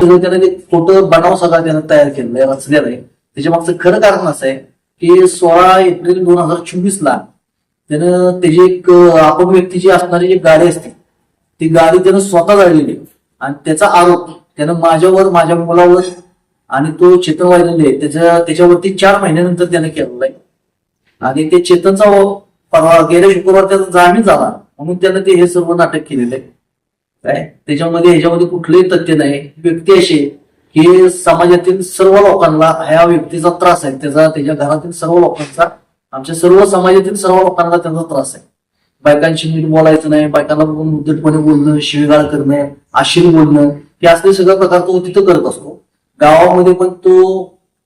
त्याने खोटं बनाव सगळा त्यानं तयार केलेलं आहे रचलेलं आहे. त्याच्या मागचं खरं कारण असं आहे की सोळा एप्रिल दोन हजार चोवीस ला त्यानं त्याची एक आपण व्यक्तीची असणारी जी गाडी असते ती गाडी त्यानं स्वतः जाळलेली आहे. आणि त्याचा आरोप त्यानं माझ्यावर माझ्या मुलावर आणि तो चेतन वाहिलेले आहे त्याच्या त्याच्यावरती चार महिन्यानंतर त्यानं केलेला आहे. आणि ते चेतनचा परवा गेल्या शुक्रवार त्याचा जामीन झाला म्हणून त्यानं ते हे सर्व नाटक केलेलं आहे. काय? त्याच्यामध्ये ह्याच्यामध्ये कुठलंही तथ्य नाही. व्यक्ती अशी आहे की समाजातील सर्व लोकांना ह्या व्यक्तीचा त्रास आहे. त्याचा त्याच्या घरातील सर्व लोकांचा आमच्या सर्व समाजातील सर्व लोकांना त्यांचा त्रास आहे. बायकांशी नीट बोलायचं नाही. बायकांना बघून मुद्दटपणे बोलणं शिवीगाळ करणं आशीर बोलणं हे असले सगळं प्रकार तो तिथं करत असतो. गावामध्ये पण तो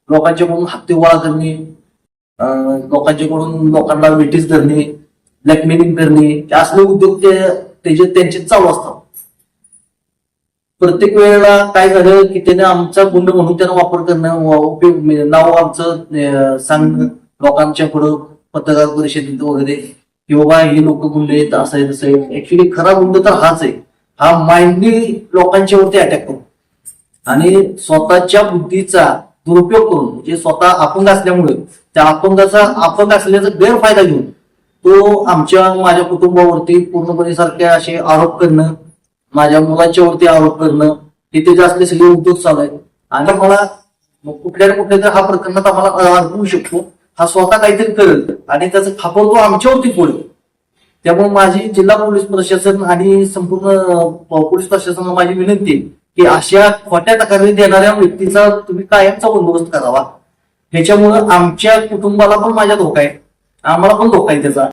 लोकांच्याकडून हत्ते गोळा करणे लोकांच्याकडून लोकांना वेटीस धरणे ब्लॅकमेलिंग करणे हे असले उद्योग ते त्याचे त्यांचे चालू असतात. प्रत्येक वेळेला काय झालं की त्याने आमचा गुंड म्हणून त्यानं वापर करणं उपयोग म्हणजे नाव आमचं सांगणं सांग लोकांच्या पुढं पत्रकार परिषदेत वगैरे की बाबा हे लोक गुंड आहेत असं आहे तसं आहे. ऍक्च्युली खरा गुंड तर हाच आहे. हा माइंडली लोकांच्या वरती अटॅक करतो आणि स्वतःच्या बुद्धीचा दुरुपयोग करून म्हणजे स्वतः अपंग असल्यामुळे त्या अपंगाचा अपंग असल्याचा गैरफायदा घेऊन तो आमच्या माझ्या कुटुंबावरती पूर्णपणे सारखे असे आरोप करणं माझ्या मुलांच्या वरती आरोप करणं हे त्याचे असले सगळे उद्योग चालू आहेत. आणि मला कुठल्या ना कुठल्या तरी हा प्रकरणात आम्हाला अडकवू शकतो. हा स्वतः काहीतरी करेल आणि त्याचा खापर तो आमच्यावरती पडेल. त्यामुळे माझी जिल्हा पोलीस प्रशासन आणि संपूर्ण पोलीस प्रशासनाला माझी विनंती आहे की अशा खोट्या तक्रारी देणाऱ्या व्यक्तीचा तुम्ही कायमचा बंदोबस्त करावा. ह्याच्यामुळं आमच्या कुटुंबाला पण माझ्या धोका आहे. आम्हाला पण धोका आहे त्याचा.